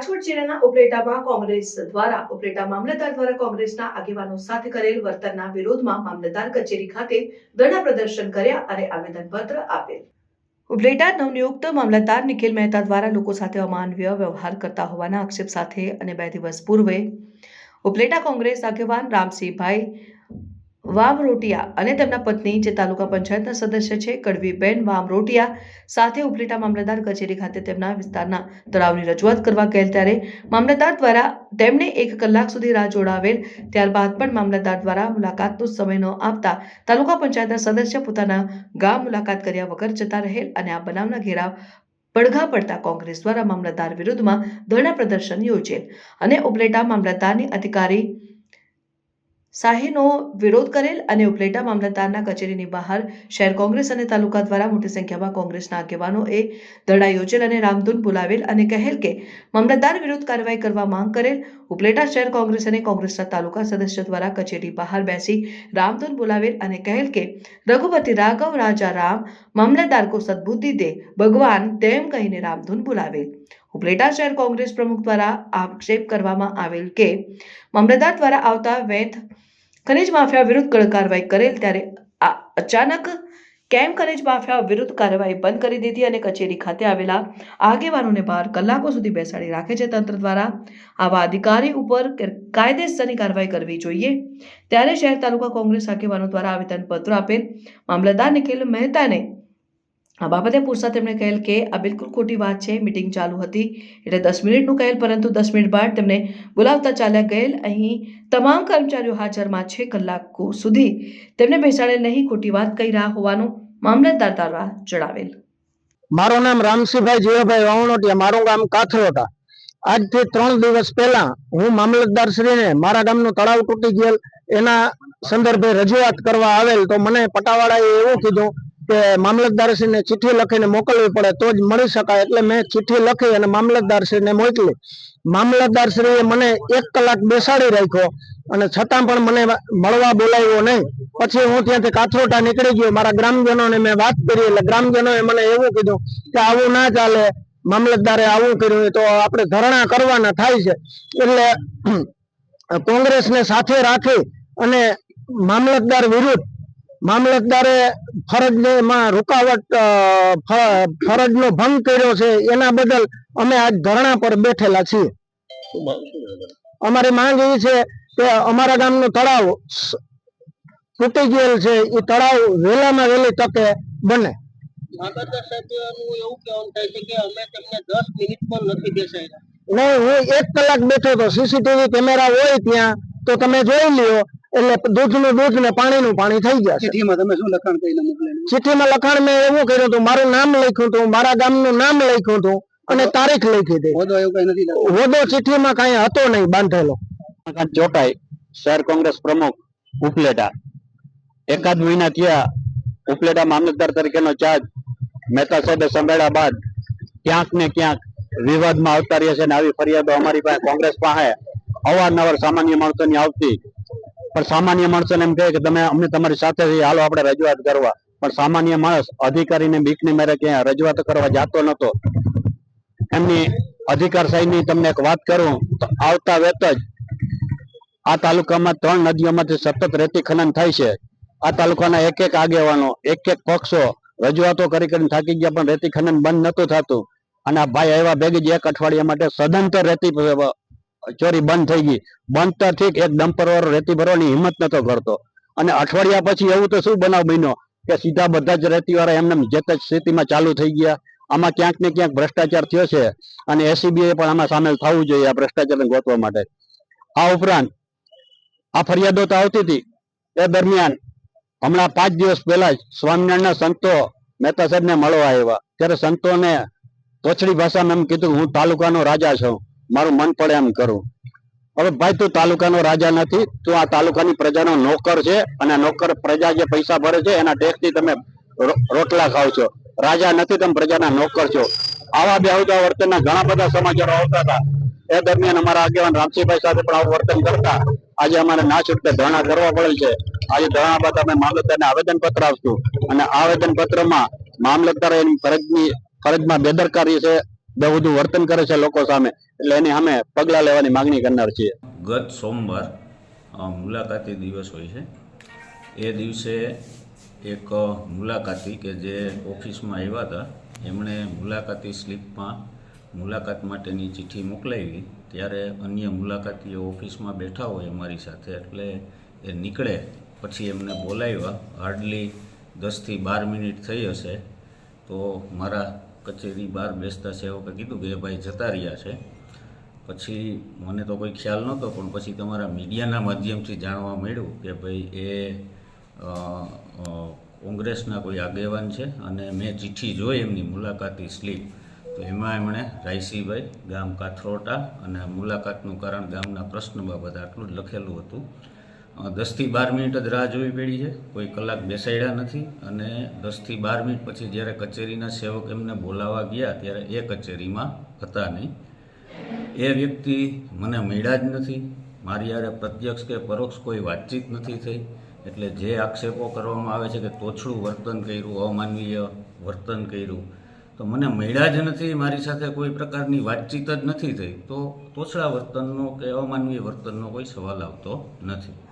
રાજકોટ જિલ્લાના ઉપલેટામાં કોંગ્રેસ દ્વારા, ઉપલેટા મામલતદાર દ્વારા કોંગ્રેસના આગેવાનો સાથે કરેલ વર્તનના વિરોધમાં મામલતદાર કચેરી ખાતે ધરણા પ્રદર્શન કર્યા અને આવેદનપત્ર આપેલ. ઉપલેટા નવનિયુક્ત મામલતદાર નિખિલ મહેતા દ્વારા લોકો સાથે અમાનવીય વ્યવહાર કરતા હોવાના આક્ષેપ સાથે અને બે દિવસ પૂર્વે ઉપલેટા કોંગ્રેસ આગેવાન રામસિંહભાઈ વામરોટિયા અને તેમના પત્ની જે તાલુકા પંચાયતના સદસ્ય છે, કડવીબેન વામ રોટિયા સાથે ઉપલેટા મામલતદાર કચેરી ખાતે તેમના વિસ્તારના તળાવની રજૂઆત કરવા ગયેલ ત્યારે મામલતદાર દ્વારા તેમને એક કલાક સુધી રાહ જોડાવેલ. ત્યારબાદ પણ મામલતદાર દ્વારા મુલાકાતનો સમય ન આપતા તાલુકા પંચાયતના સદસ્ય પોતાના ગામ મુલાકાત કર્યા વગર જતા રહેલ અને આ બનાવના ઘેરાવ પડઘા પડતા કોંગ્રેસ દ્વારા મામલતદાર વિરુદ્ધમાં ધરણા પ્રદર્શન યોજેલ. અને ઉપલેટા મામલતદારની અધિકારી શાહીનો વિરોધ કરેલ અને ઉપલેટા મામલતદારના કચેરીની બહાર શહેર કોંગ્રેસ અને તાલુકા દ્વારા મોટી સંખ્યામાં કોંગ્રેસના આગેવાનોએ ધરણા યોજેલ અને રામધૂન બોલાવેલ અને કહેલ કે મામલતદાર વિરુદ્ધ કાર્યવાહી કરવા માંગ કરેલ. ઉપલેટા શહેર કોંગ્રેસ અને કોંગ્રેસના તાલુકા સદસ્ય દ્વારા કચેરી બહાર બેસી રામધૂન બોલાવેલ અને કહેલ કે રઘુપતિ રાઘવ રાજા રામ મામલતદાર કો સદબુદ્ધિ દે, ભગવાન તેમ કહીને રામધૂન બોલાવેલ. ઉપલેટા શહેર કોંગ્રેસ પ્રમુખ દ્વારા આક્ષેપ કરવામાં આવેલ કે મામલતદાર દ્વારા આવતા વેત ખનિજ માફિયા વિરુદ્ધ કડક કાર્યવાહી કરેલ ત્યારે આ અચાનક કેમ ખનિજ માફિયા વિરુદ્ધ કાર્યવાહી બંધ કરી દીધી અને કચેરી ખાતે આવેલા આગેવાનોને બહાર કલાકો સુધી બેસાડી રાખે છે તંત્ર દ્વારા આવા અધિકારી ઉપર કાયદેસરની કાર્યવાહી કરવી જોઈએ. ત્યારે શહેર તાલુકા કોંગ્રેસ આગેવાનો દ્વારા આવેદનપત્ર આપેલ મામલતદાર નિખિલ મહેતાને આ બાબતે પૂછતા તેમણે કહેલ કે આ બિલકુલ ખોટી વાત છે. મિટિંગ ચાલુ હતી એટલે દસ મિનિટનું કહેલ, પરંતુ દસ મિનિટ બાદ તેમને બોલાવતા ચાલ્યા ગયેલ. અહીં તમામ કર્મચારીઓ હાજરમાં છે કલાકો સુધી. તેમને બેસાડેલ નહીં ખોટી વાત કહી રહ્યા હોવાનું મામલતદાર દ્વારા જણાવેલ. મારું નામ રામસિંહભાઈ જીવાભાઈ વાવણોટિયા. મારું ગામ કાથરોટા. આજથી ત્રણ દિવસ પહેલા હું મામલતદાર શ્રીને મારા ગામનું તળાવ તૂટી ગયેલ. એના સંદર્ભે રજૂઆત કરવા આવેલ તો મને પટાવાળાએ એવું કીધું કે મામલતદાર શ્રીને ચિઠ્ઠી લખીને મોકલવી પડે તો જ મળી શકાય. એટલે મેં ચિઠ્ઠી લખી અને મામલતદાર શ્રીને મોકલી. મામલતદાર શ્રીએ મને એક કલાક બેસાડી રાખ્યો અને છતાં પણ મને મળવા બોલાવ્યો નહીં. પછી હું ત્યાંથી કાથરોટા નીકળી ગયો. મારા ગ્રામજનોને મેં વાત કરી. એટલે ગ્રામજનોએ મને એવું કીધું કે આવું ના ચાલે. મામલતદારે આવું કર્યું તો આપણે ધરણા કરવાના થાય છે. એટલે કોંગ્રેસને સાથે રાખી અને મામલતદાર વિરુદ્ધ મામલતદારે ફરજમાં રૂકાવટ અ, ફ- ફરજનો ભંગ કર્યો છે એના બદલ અમે આજ ધરણા પર બેઠેલા છીએ. અમારી માંગ એવી છે કે અમારા ગામનું તળાવ તૂટી ગયેલ છે એ તળાવ વહેલામાં વહેલી તકે બને. નહીં હું એક કલાક બેઠો હતો. સીસીટીવી કેમેરા હોય ત્યાં તો તમે જોઈ લ્યો. એટલે દૂધનું દૂધ ને પાણીનું પાણી થઈ ગયા ચિઠ્ઠીમાં તમે શું લખાણ કરીને મોકલેલું? ચિઠ્ઠીમાં લખાણ મેં એવું કર્યું હતું મારું નામ લખ્યું હતું મારા ગામનું નામ લખ્યું હતું અને તારીખ લખી હતી. હોદો એવું કઈ નથી હોદો ચિઠ્ઠીમાં કઈ હતો નહીં બાંધેલો. ચોટાઈ શહેર કોંગ્રેસ પ્રમુખ ઉપલેટા. એકાદ મહિના થયા ઉપલેટા મામલતદાર તરીકેનો ચાર્જ મહેતા સાહેબે સંભાળ્યા બાદ ક્યાંક ને ક્યાંક વિવાદમાં આવતા રહ્યા છે અને આવી ફરિયાદો અમારી પાસે કોંગ્રેસ પાસે અવારનવાર સામાન્ય માણસોની આવતી પણ સામાન્ય માણસોને એમ કહે કે તમે અમને તમારી સાથે હાલો, આપણે રજૂઆત કરવા. પણ સામાન્ય માણસ અધિકારીને બીકને મેરે ક્યાં રજૂઆત કરવા જાતો નતો એમની અધિકારશાહીની તમને એક વાત કરું, તો આવતા વેત જ આ તાલુકામાં ત્રણ નદીઓમાંથી સતત રેતી ખનન થાય છે. આ તાલુકાના એક એક આગેવાનો, એક એક પક્ષો રજૂઆતો કરી કરીને થાકી ગયા, પણ રેતી ખનન બંધ નતું થતું. અને આ ભાઈ આવ્યા ભેગી જ એક અઠવાડિયા માટે સદંતર રેતી ચોરી બંધ થઈ ગઈ. બંધ તો ઠીક, એક ડમ્પર વાળો રેતી ભરવાની હિંમત નતો કરતો. અને અઠવાડિયા પછી એવું તો શું બનાવ બન્યો કે સીધા બધા જ રેતી એમને જે સ્થિતિમાં ચાલુ થઈ ગયા. આમાં ક્યાંક ને ક્યાંક ભ્રષ્ટાચાર થયો છે અને એસીબીએ પણ આમાં સામેલ થવું જોઈએ આ ભ્રષ્ટાચારને ગોતવા માટે. આ ઉપરાંત આ ફરિયાદો તો આવતી હતી. એ દરમિયાન હમણાં પાંચ દિવસ પહેલા જ સ્વામિનારાયણના સંતો મહેતા સાહેબને મળવા આવ્યા. ત્યારે સંતોને તોછડી ભાષામાં એમ કીધું હું તાલુકાનો રાજા છું. મારું મન પડે એમ કરું. હવે ભાઈ, તું તાલુકાનો રાજા નથી, તું આ તાલુકાની પ્રજાનો નોકર છે અને નોકર પ્રજા જે પૈસા ભરે છે, એના ટેક્સથી તમે રોટલા ખાવ છો. રાજા નથી, તમે પ્રજાના નોકર છો. આવા બેહુદા વર્તનના ઘણા બધા સમાચારો આવતા હતા. એ દરમિયાન અમારા આગેવાન રામસિંહભાઈ સાથે પણ આવું વર્તન કરતા. આજે અમારે ના છૂટકે ધરણા કરવા પડેલ છે. આજે ધરણા બાદ અમે મામલતદારને આવેદન પત્ર આપશું. અને આવેદન પત્રમાં મામલતદાર એની ફરજની, ફરજમાં બેદરકારી છે. બેહુદું વર્તન કરે છે લોકો સામે. એટલે એની સામે પગલાં લેવાની માગણી કરનાર છીએ. ગત સોમવાર મુલાકાતી દિવસ હોય છે. એ દિવસે એક મુલાકાતી કે જે ઓફિસમાં આવ્યા હતા, એમણે મુલાકાતી સ્લીપમાં મુલાકાત માટેની ચિઠ્ઠી મોકલાવી. ત્યારે અન્ય મુલાકાતીઓ ઓફિસમાં બેઠા હોય અમારી સાથે, એટલે એ નીકળે. પછી એમને બોલાવ્યા. હાર્ડલી દસથી બાર મિનિટ થઈ હશે. તો મારા કચેરી બહાર બેસતા સેવકે કીધું કે ભાઈ જતા રહ્યા છે. પછી મને તો કોઈ ખ્યાલ નહોતો, પણ પછી તમારા મીડિયાના માધ્યમથી જાણવા મળ્યું કે ભાઈ એ કોંગ્રેસના કોઈ આગેવાન છે અને મેં ચિઠ્ઠી જોઈ એમની મુલાકાતી સ્લીપ. તો એમાં એમણે રાયસીભાઈ, ગામ કાથરોટા અને મુલાકાતનું કારણ ગામના પ્રશ્ન બાબત આટલું જ લખેલું હતું. દસથી બાર મિનિટ જ રાહ જોવી પડી છે. કોઈ કલાક બેસાડ્યા નથી અને દસથી બાર મિનિટ પછી જ્યારે કચેરીના સેવક એમને બોલાવવા ગયા ત્યારે એ કચેરીમાં હતા નહીં. એ વ્યક્તિ મને મળ્યા જ નથી. મારી યારે પ્રત્યક્ષ કે પરોક્ષ કોઈ વાતચીત નથી થઈ. એટલે જે આક્ષેપો કરવામાં આવે છે કે તોછડું વર્તન કર્યું, અમાનવીય વર્તન કર્યું, તો મને મળ્યા જ નથી. મારી સાથે કોઈ પ્રકારની વાતચીત જ નથી થઈ. તો તોછડા વર્તનનો કે અમાનવીય વર્તનનો કોઈ સવાલ આવતો નથી.